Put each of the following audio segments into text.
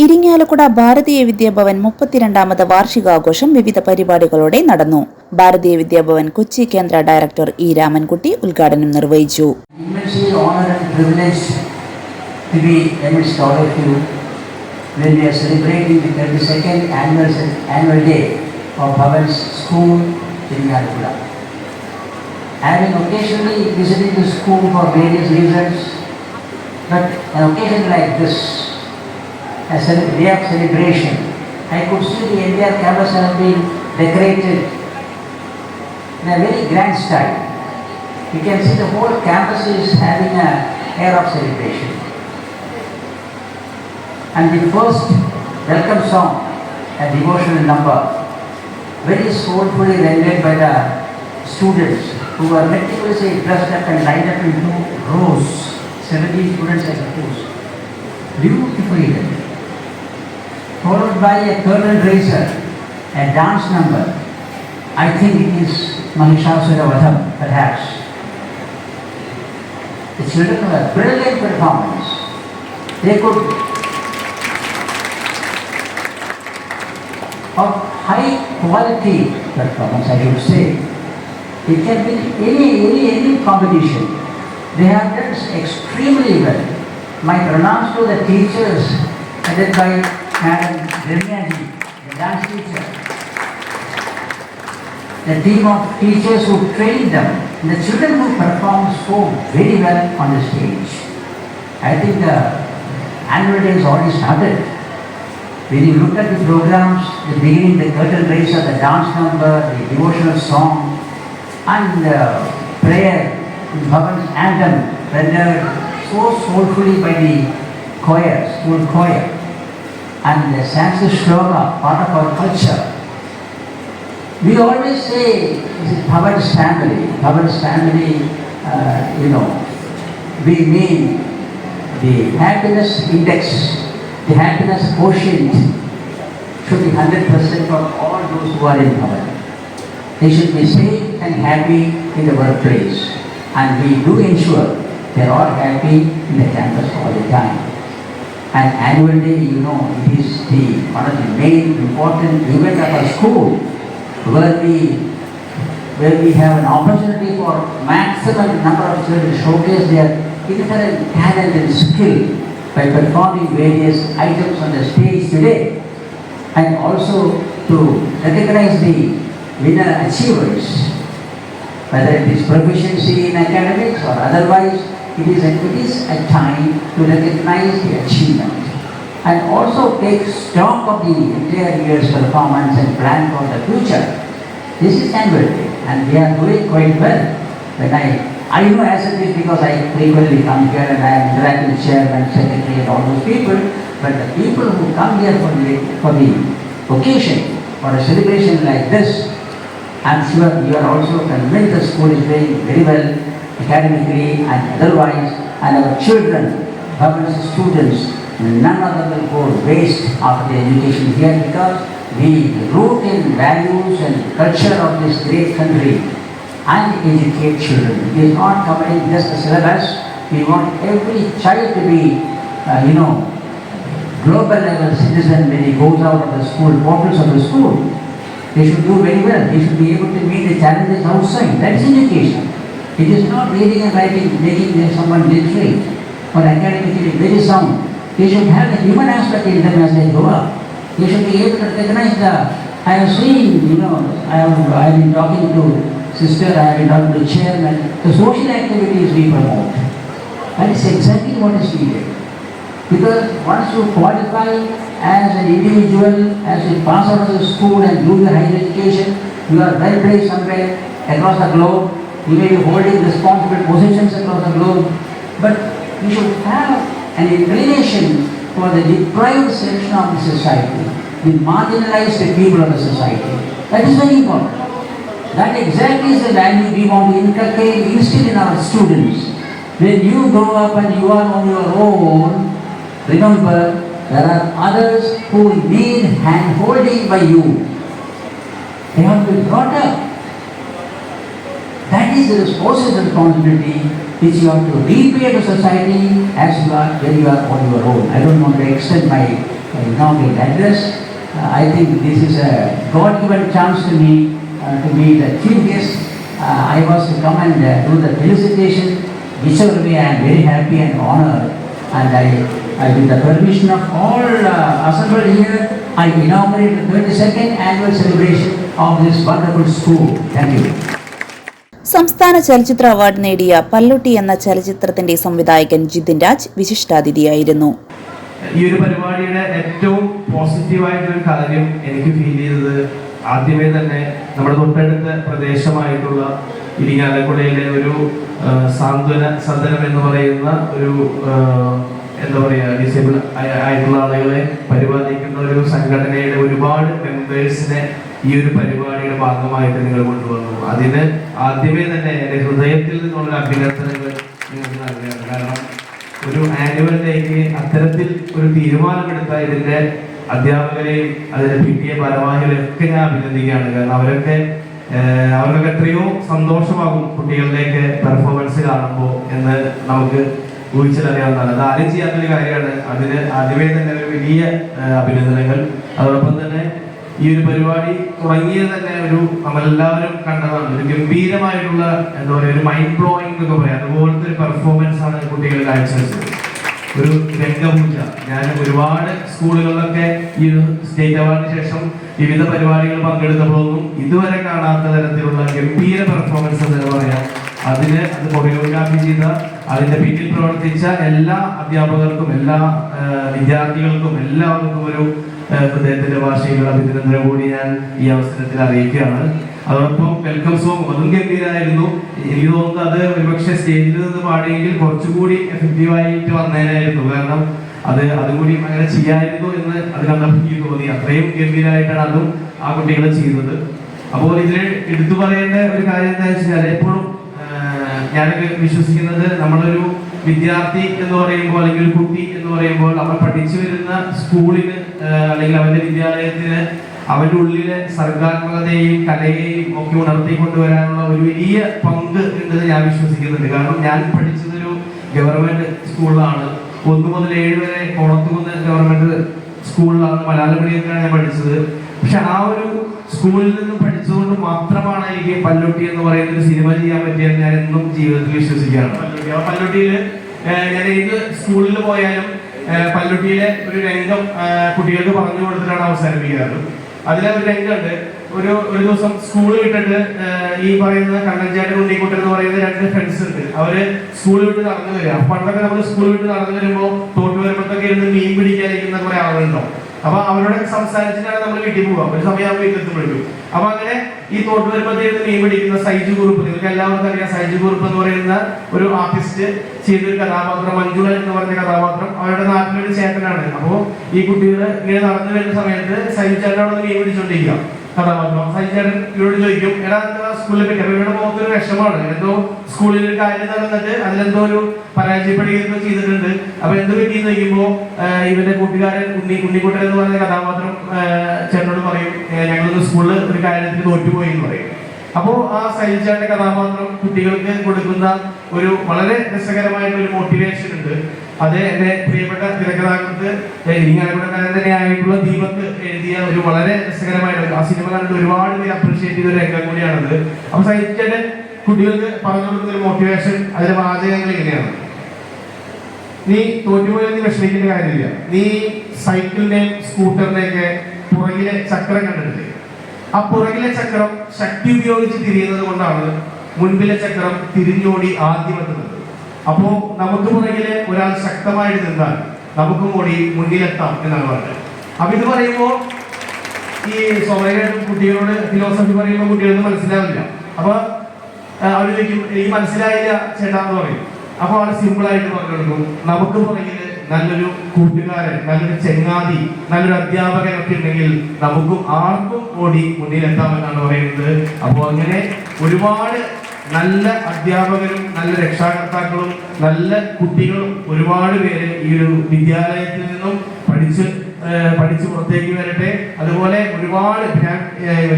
ഇരിങ്ങാലക്കുട ഭാരതീയ വിദ്യാഭവൻ മുപ്പത്തിരണ്ടാമത് വാർഷികാഘോഷം വിവിധ പരിപാടികളോടെ നടന്നു. ഭാരതീയ വിദ്യാഭവൻ കൊച്ചി കേന്ദ്ര ഡയറക്ടർ ഇ രാമൻകുട്ടി ഉദ്ഘാടനം നിർവഹിച്ചു. A day of celebration, I could see the entire campus has been decorated in a very grand style. You can see the whole campus is having a air of celebration. And the first welcome song, a devotional number, very soulfully rendered by the students who were meticulously dressed up and lined up in two rows, 17 students I suppose, beautifully done. Followed by a curtain raiser, a dance number. I think it is Mahishasura Vadham, perhaps. It's were brilliant performance. They could of high quality performance, I should say. It can be any any any competition. They have done extremely well. My pronouns to the teachers and headed by Madam Remyaji, the dance teacher. The team of teachers who trained them, and the children who performed so very well on the stage. I think the annual day has already started. When you look at the programs, the beginning, the curtain raiser, the dance number, the devotional song, and the prayer, the Bhavan's anthem rendered so soulfully by the choir, school choir, and the Sanskrit shloka, part of our culture. We always say, Bhavan's family? Bhavan's family, uh, you know, we mean the happiness index, the happiness quotient should be 100% for all those who are in Bhavan. They should be safe and happy in the workplace. And we do ensure they're all happy in the campus all the time. And annual day, you know, it is the one of the main important event of our school where we where we have an opportunity for maximum number of children to showcase their inherent talent and skill by performing various items on the stage today. And also to recognize the winner achievers whether it is proficiency in academics or otherwise it is a, it is a time to recognize the achievement and also take stock of the entire year's performance and plan for the future. This is annual and we are doing quite well. When I, I know as it is because I frequently come here and I am interacting with chairman, secretary and all those people, but the people who come here for the, for the occasion, for a celebration like this, I'm sure you are also convinced the school is doing very well academically and otherwise, and our children, Bhavan's students, none of them will go waste after the education here because we root in values and culture of this great country and educate children. We is not covering just the syllabus. We want every child to be, uh, you know, global level citizen when he goes out of the school, portals of the school. They should do very well. They should be able to meet the challenges outside. That is education. It is not reading and writing, making someone literate or academically very sound. They should have the human aspect in them as they grow up. They should be able to recognize the. I have seen, you know, I have, I have been talking to sister, I have been talking to chairman, the social activities we promote. That is exactly what is needed. Because once you qualify as an individual, as a pass out of the school and do your higher education, you are well placed somewhere across the globe. You may be holding responsible positions across the globe, but you should have an inclination for the deprived section of the society, the marginalized people of the society. That is very important. That exactly is the value we want to inculcate, instill in our students. When you grow up and you are on your own, remember there are others who need hand holding by you. They have to be brought up. That is the social responsibility which you have to repay to society as you are when you are on your own. I don't want to extend my inaugural address. Uh, I think this is a God-given chance to me uh, to be the chief guest. Uh, I was to come and uh, do the felicitation. Whichever way, I am very happy and honored. And I with the permission of all uh, assembled here, I inaugurate the 22nd annual celebration of this wonderful school. Thank you. സംസ്ഥാന ചലച്ചിത്ര award നേടിയ പല്ലുട്ടി എന്ന ചലച്ചിത്രത്തിന്റെ സംവിധായകൻ ജിതിൻ രാജ് വിശിഷ്ടാതിഥിയായിരുന്നു ഈ ഒരു പരിപാടിയുടെ ഏറ്റവും പോസിറ്റീവായിട്ടൊരു കാര്യം എനിക്ക് ഫീൽ ചെയ്തത് ആദ്യമേ തന്നെ നമ്മുടെ തൊട്ടടുത്ത പ്രദേശമായിട്ടുള്ള ഇരിങ്ങാലക്കുടയിലെ ഒരു സാന്ത്വന സദനം എന്ന് പറയുന്ന ഒരു എന്താ പറയുക ഡിസേബിൾ ആയിട്ടുള്ള ആളുകളെ പരിപാലിക്കുന്ന ഒരു സംഘടനയുടെ ഒരുപാട് മെമ്പേഴ്സിനെ ഈ ഒരു പരിപാടിയുടെ ഭാഗമായിട്ട് നിങ്ങൾ കൊണ്ടുവന്നു. അതിന് ആദ്യമേ തന്നെ എന്റെ ഹൃദയത്തിൽ നിന്നുള്ള അഭിനന്ദനങ്ങൾ നിങ്ങൾക്ക് നൽകുകയാണ്. കാരണം ഒരു ആനുവൽ ഡേക്ക് അത്തരത്തിൽ ഒരു തീരുമാനമെടുത്ത ഇതിന്റെ അധ്യാപകരെയും അതിന്റെ പി ടി എ ഞാൻ അഭിനന്ദിക്കുകയാണ്. കാരണം അവരൊക്കെ അവരൊക്കെ എത്രയോ സന്തോഷമാകും കുട്ടികളിലേക്ക് പെർഫോമൻസ് കാണുമ്പോൾ എന്ന് നമുക്ക് ഊഹിച്ചറിയാവുന്നതാണ് അത് ആരും ചെയ്യാത്തൊരു കാര്യമാണ്. അതിന് ആദ്യമേ തന്നെ ഒരു വലിയ അഭിനന്ദനങ്ങൾ. അതോടൊപ്പം തന്നെ ഈ ഒരു പരിപാടി തുടങ്ങിയത് തന്നെ ഒരു നമ്മളെല്ലാവരും കണ്ടതാണ്. ഒരു ഗംഭീരമായിട്ടുള്ള എന്താ പറയുക ഒരു മൈൻഡ് ബ്ലോയിങ് എന്നൊക്കെ പറയാം. അതുപോലത്തെ ഒരു പെർഫോമൻസ് ആണ് കുട്ടികൾ കാഴ്ചവെച്ചത്. ഒരു രംഗപൂജ. ഞാൻ ഒരുപാട് സ്കൂളുകളിലൊക്കെ ഈ ഒരു സ്റ്റേറ്റ് അവാർഡിന് ശേഷം വിവിധ പരിപാടികൾ പങ്കെടുത്തപ്പോഴൊന്നും ഇതുവരെ കാണാത്ത തരത്തിലുള്ള ഗംഭീര പെർഫോമൻസ് എന്ന് പറയാം. അതിന് അത് കൊറിയോഗ്രാഫി ചെയ്ത അതിന്റെ പിന്നിൽ പ്രവർത്തിച്ച എല്ലാ അധ്യാപകർക്കും എല്ലാ വിദ്യാർത്ഥികൾക്കും എല്ലാവർക്കും ഒരു ഹൃദയത്തിന്റെ ഭാഷയിലുള്ള അഭിനന്ദനം കൂടി ഞാൻ ഈ അവസരത്തിൽ അറിയിക്കുകയാണ്. അതോടൊപ്പം വെൽക്കം സോങ് അതും ഗംഭീരായിരുന്നു എനിക്ക് തോന്നുന്നു അത് ഒരുപക്ഷെ സ്റ്റേജിൽ നിന്ന് പാടിയെങ്കിൽ കുറച്ചുകൂടി എഫക്റ്റീവായിട്ട് വന്നേനായിരുന്നു. കാരണം അത് അതുകൂടി അങ്ങനെ ചെയ്യായിരുന്നു എന്ന് അത് കണ്ടപ്പോൾ തോന്നി. അത്രയും ഗംഭീരമായിട്ടാണ് അതും ആ കുട്ടികൾ ചെയ്യുന്നത് അപ്പോൾ ഇതിൽ എടുത്തു പറയേണ്ട ഒരു കാര്യം എന്താ വെച്ചാൽ എപ്പോഴും ഞാനൊക്കെ വിശ്വസിക്കുന്നത് നമ്മളൊരു വിദ്യാർത്ഥി എന്ന് പറയുമ്പോൾ അല്ലെങ്കിൽ ഒരു കുട്ടി എന്ന് പറയുമ്പോൾ നമ്മൾ പഠിച്ചു വരുന്ന സ്കൂളിന് അല്ലെങ്കിൽ അവന്റെ വിദ്യാലയത്തിന് അവന്റെ ഉള്ളിലെ സർഗാത്മകതയെയും കലയെയും ഒക്കെ ഉണർത്തി കൊണ്ടുവരാനുള്ള ഒരു വലിയ പങ്ക് ഉണ്ടെന്ന് ഞാൻ വിശ്വസിക്കുന്നുണ്ട്. കാരണം ഞാൻ പഠിച്ചതൊരു ഗവൺമെന്റ് സ്കൂളിലാണ്. ഒന്ന് മുതൽ ഏഴ് വരെ കോണത്തുകുന്ന് ഗവൺമെന്റ് സ്കൂളിലാണ് മലയാള മീഡിയത്തിലാണ് ഞാൻ പഠിച്ചത്. പക്ഷെ ആ ഒരു സ്കൂളിൽ നിന്ന് പഠിച്ചുകൊണ്ട് മാത്രമാണ് എനിക്ക് പല്ലുട്ടി എന്ന് പറയുന്ന ഒരു സിനിമ ചെയ്യാൻ പറ്റിയത് ഞാൻ എന്നും ജീവിതത്തിൽ വിശ്വസിക്കുകയാണ്. പല്ലുട്ടി. ഞാൻ ഏത് സ്കൂളിൽ പോയാലും പല്ലൊട്ടിയിലെ ഒരു രംഗം കുട്ടികൾക്ക് പറഞ്ഞു കൊടുത്തിട്ടാണ് അവസാനിപ്പിക്കാറ് അതിലെ ഒരു രംഗമുണ്ട്. ഒരു ഒരു ദിവസം സ്കൂൾ വിട്ടിട്ട് ഈ പറയുന്ന കണ്ണഞ്ചാട്ട് ഉണ്ണിക്കുട്ടൻ എന്ന് പറയുന്ന രണ്ട് ഫ്രണ്ട്സ് ഉണ്ട്. അവർ സ്കൂൾ വിട്ട് നടന്നു വരിക. പണ്ടൊക്കെ നമ്മൾ സ്കൂൾ വിട്ട് നടന്നു വരുമ്പോൾ തോട്ട് വരുമ്പോഴത്തൊക്കെ ഇരുന്ന് മീൻ പിടിക്കാതിരിക്കുന്ന കുറെ ആളുകളുണ്ടാവും അപ്പൊ അവരോട് സംസാരിച്ചിട്ടാണ് നമ്മൾ വീട്ടിൽ പോവുക. ഒരു സമയം വീട്ടിലെത്തുമ്പോഴേക്കും അപ്പൊ അങ്ങനെ ഈ തോട്ട് വരുമ്പോഴത്തേക്ക് മീൻ പിടിക്കുന്ന സൈജു കുറുപ്പ് നിങ്ങൾക്ക് എല്ലാവർക്കും അറിയാം സൈജു കുറുപ്പ് എന്ന് പറയുന്ന ഒരു ആർട്ടിസ്റ്റ് ചെയ്തൊരു കഥാപാത്രം മഞ്ജുള എന്ന് പറഞ്ഞ കഥാപാത്രം അവരുടെ നാട്ടിലൊരു ചേട്ടനാണ്. അപ്പോ ഈ കുട്ടികൾ ഇങ്ങനെ നടന്നു വരുന്ന സമയത്ത് സൈജു ചേട്ടനോട് മീൻ പിടിച്ചോണ്ടിരിക്കുക. കഥാപാത്രം. സൈചേട്ടൻ ഇവരോട് ചോദിക്കും എടാ സ്കൂളിൽ പറ്റി ഇവരുടെ മുഖത്തൊരു വിഷമാണ്. എന്തോ സ്കൂളിൽ ഒരു കാര്യം നടന്നിട്ട് അതിലെന്തോ ഒരു പരാജയപ്പെടുകയൊക്കെ ചെയ്തിട്ടുണ്ട്. അപ്പൊ എന്ത് പറ്റി ചോദിക്കുമ്പോ ആഹ് ഇവന്റെ കൂട്ടുകാരൻ ഉണ്ണി ഉണ്ണിക്കുട്ടൻ എന്ന് പറയുന്ന കഥാപാത്രം ചേട്ടനോട് പറയും "ഏഹ് ഞങ്ങളൊന്ന് സ്കൂളിൽ ഒരു കാര്യത്തിൽ തോറ്റുപോയി എന്ന് പറയും. അപ്പോ ആ സൈജാന്റെ കഥാപാത്രം കുട്ടികൾക്ക് കൊടുക്കുന്ന ഒരു വളരെ രസകരമായിട്ടുള്ള ഒരു മോട്ടിവേഷൻ ഉണ്ട്. അത് എന്റെ പ്രിയപ്പെട്ട തിരക്കഥാകൃത്ത് തന്നെ ആയിട്ടുള്ള ദീപക് എഴുതിയ ഒരു വളരെ രസകരമായിട്ടുള്ള ആ സിനിമ കണ്ടിട്ട് ഒരുപാട് പേര് അപ്രീഷിയേറ്റ് ചെയ്ത ഒരു രംഗം കൂടിയാണത്. അപ്പൊ സൈജാന്റെ കുട്ടികൾക്ക് പറഞ്ഞു കൊടുക്കുന്ന ഒരു മോട്ടിവേഷൻ അതിന്റെ വാചകങ്ങൾ ഇങ്ങനെയാണ്. നീ തോറ്റുപോയെന്ന് വിഷമിക്കേണ്ട കാര്യമില്ല. നീ സൈക്കിളിന്റെയും സ്കൂട്ടറിന്റെയൊക്കെ പുറകിലെ ചക്രം കണ്ടിട്ടില്ലേ? ആ പുറകിലെ ചക്രം ശക്തി ഉപയോഗിച്ച് തിരിയുന്നത് കൊണ്ടാണ് മുൻപിലെ ചക്രം തിരിഞ്ഞോടി ആദ്യം എത്തുന്നത്. അപ്പോ നമുക്ക് പുറകിലെ ഒരാൾ ശക്തമായിട്ട് നിന്നാൽ നമുക്കും കൂടി മുന്നിലെത്താം എന്നാണ് പറഞ്ഞത്. അപ്പൊ ഇത് പറയുമ്പോൾ ഈ സ്വാഭാവികമായിട്ടും കുട്ടികളോട് ഫിലോസഫി പറയുമ്പോൾ കുട്ടികളൊന്നും മനസ്സിലാവില്ല. അപ്പൊ അവർ ചോദിക്കും എനിക്ക് മനസ്സിലായില്ല ചേട്ടാ എന്ന് പറയും. അപ്പൊ അവർ സിമ്പിൾ ആയിട്ട് പറഞ്ഞു കൊടുക്കും നമുക്ക് പുറകിൽ നല്ലൊരു കൂട്ടുകാരൻ നല്ലൊരു ചെങ്ങാതി നല്ലൊരു അധ്യാപകൻ ഒക്കെ ഉണ്ടെങ്കിൽ നമുക്കും ആർക്കും കൂടി മുന്നിലെത്താമെന്നാണ് പറയുന്നത്. അപ്പോൾ അങ്ങനെ ഒരുപാട് നല്ല അധ്യാപകരും നല്ല രക്ഷാകർത്താക്കളും നല്ല കുട്ടികളും ഒരുപാട് പേര് ഈ ഒരു വിദ്യാലയത്തിൽ നിന്നും പഠിച്ച് പഠിച്ച് പുറത്തേക്ക് വരട്ടെ. അതുപോലെ ഒരുപാട് ഞാൻ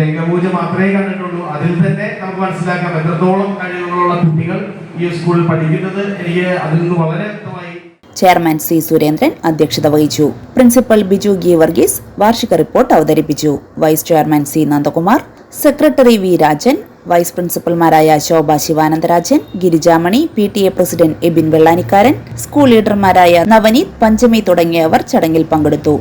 രംഗപൂജ മാത്രമേ കണ്ടിട്ടുള്ളൂ. അതിൽ തന്നെ നമുക്ക് മനസ്സിലാക്കാം എത്രത്തോളം കഴിവുകളുള്ള കുട്ടികൾ ഈ സ്കൂളിൽ പഠിക്കുന്നത്. എനിക്ക് അതിൽ നിന്ന് വളരെ വ്യക്തമായി ചെയർമാൻ സി സുരേന്ദ്രൻ അധ്യക്ഷത വഹിച്ചു. പ്രിൻസിപ്പൽ ബിജു ഗീവർഗീസ് വാർഷിക റിപ്പോർട്ട് അവതരിപ്പിച്ചു. Vice chairman C Nandakumar secretary V Rajan vice പ്രിൻസിപ്പൽമാരായ Shobha Sivanandarajan Girijamani P T A president Abin Vellanikkaran school ലീഡർമാരായ Navaneeth Panchami തുടങ്ങിയവർ ചടങ്ങിൽ പങ്കെടുത്തു.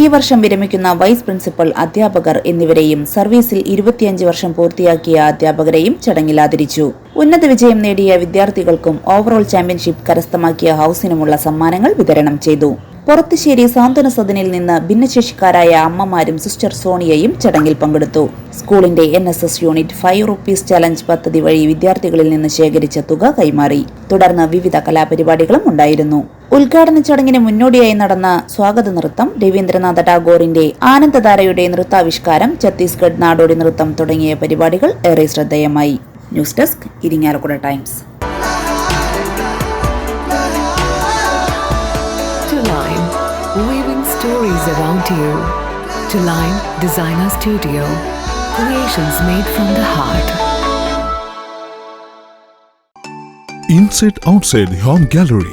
ഈ വർഷം വിരമിക്കുന്ന വൈസ് പ്രിൻസിപ്പൽ അധ്യാപകർ എന്നിവരെയും സർവീസിൽ ഇരുപത്തിയഞ്ച് വർഷം പൂർത്തിയാക്കിയ അധ്യാപകരെയും ചടങ്ങിൽ ആദരിച്ചു. ഉന്നത വിജയം നേടിയ വിദ്യാർത്ഥികൾക്കും ഓവറോൾ ചാമ്പ്യൻഷിപ്പ് കരസ്ഥമാക്കിയ ഹൌസിനുമുള്ള സമ്മാനങ്ങൾ വിതരണം ചെയ്തു. പുറത്തുശ്ശേരി സാന്ത്വന സദനിൽ നിന്ന് ഭിന്നശേഷിക്കാരായ അമ്മമാരും സിസ്റ്റർ സോണിയയും ചടങ്ങിൽ പങ്കെടുത്തു. സ്കൂളിന്റെ N S S unit five rupees challenge പദ്ധതി വഴി വിദ്യാർത്ഥികളിൽ നിന്ന് ശേഖരിച്ച തുക കൈമാറി. തുടർന്ന് വിവിധ കലാപരിപാടികളും ഉണ്ടായിരുന്നു. ഉദ്ഘാടന ചടങ്ങിന് മുന്നോടിയായി നടന്ന സ്വാഗത നൃത്തം രവീന്ദ്രനാഥ ടാഗോറിന്റെ ആനന്ദധാരയുടെ നൃത്താവിഷ്കാരം ഛത്തീസ്ഗഡ് നാടോടി നൃത്തം തുടങ്ങിയ പരിപാടികൾ ഏറെ ശ്രദ്ധേയമായി news desk Irinjalakuda times To Line, weaving stories around you. To Line Designer Studio, creations made from the heart. Inside outside home gallery